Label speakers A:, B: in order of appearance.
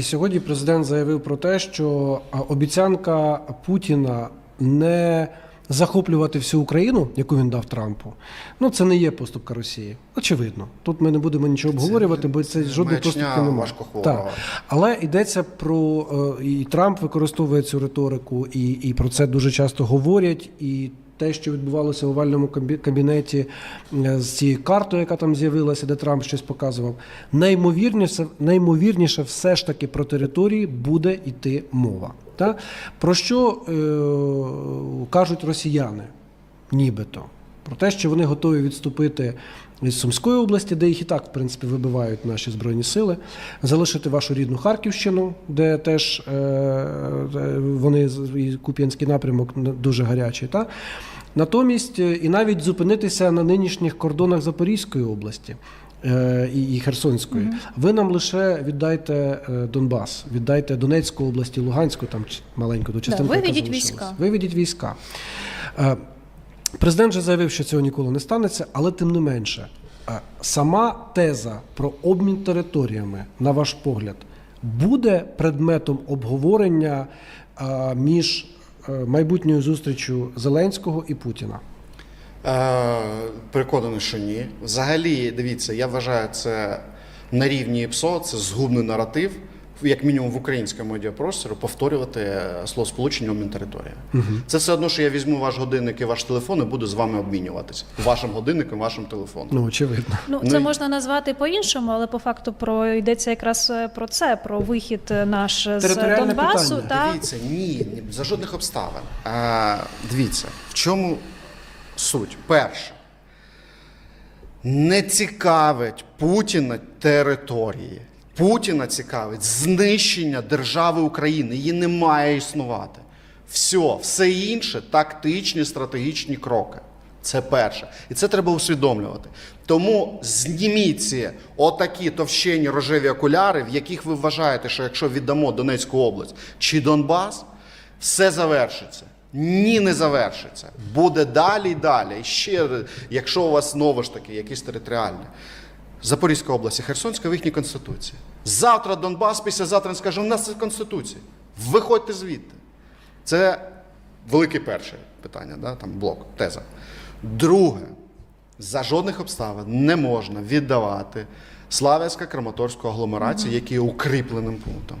A: І сьогодні президент заявив про те, що обіцянка Путіна не захоплювати всю Україну, яку він дав Трампу, ну це не є поступка Росії. Очевидно. Тут ми не будемо нічого обговорювати, бо це, жодної
B: маячня
A: поступки немає. Так. Але йдеться про е, і Трамп використовує цю риторику, і, і про це дуже часто говорять. І те, що відбувалося в овальному кабі- кабінеті е, з цією картою, яка там з'явилася, де Трамп щось показував, Наймовірніше, наймовірніше, все ж таки про території буде йти мова. Та? Про що е, кажуть росіяни, нібито? Про те, що вони готові відступити із Сумської області, де їх і так, в принципі, вибивають наші збройні сили, залишити вашу рідну Харківщину, де теж е, е, вони і Куп'янський напрямок дуже гарячий. Та? Натомість е, і навіть зупинитися на нинішніх кордонах Запорізької області. І Херсонської, ви нам лише віддайте Донбас, віддайте Донецьку область, Луганську, там маленьку до частинку. яка
C: виведіть війська.
A: Виведіть війська. Президент вже заявив, що цього ніколи не станеться, але тим не менше, сама теза про обмін територіями, на ваш погляд, буде предметом обговорення е, між е, майбутньою зустрічю Зеленського і Путіна.
B: Е, переконаний, що ні. Взагалі, дивіться, я вважаю це на рівні ПСО, це згубний наратив, як мінімум в українському медіапросторі, повторювати е, словосполучення обмін територія. Це все одно, що я візьму ваш годинник і ваш телефон і буду з вами обмінюватися. Вашим годинником, вашим телефоном.
A: Ну, очевидно.
C: Ну,
B: Ну,
C: це
B: і-
C: можна назвати по-іншому, але по факту про йдеться якраз е, про це, про вихід е, наш з Донбасу.
A: питання.
C: Та
B: Дивіться, ні, ні, за жодних обставин. А, дивіться, в чому суть? Перше, не цікавить Путіна території. Путіна цікавить знищення держави України. Її не має існувати. Все, все інше тактичні стратегічні кроки. Це перше. І це треба усвідомлювати. Тому зніміть ці отакі товщені рожеві окуляри, в яких ви вважаєте, що якщо віддамо Донецьку область чи Донбас, все завершиться. Ні, не завершиться. Буде далі і далі. І ще, якщо у вас знову ж таки якісь територіальні. Запорізька область і Херсонська в їхній конституції. Завтра Донбас, післязавтра він скаже, у нас це конституція. Виходьте звідти. Це велике перше питання, да? там блок, теза. Друге, за жодних обставин не можна віддавати Славянська Краматорську агломерацію, які є укріпленим пунктом.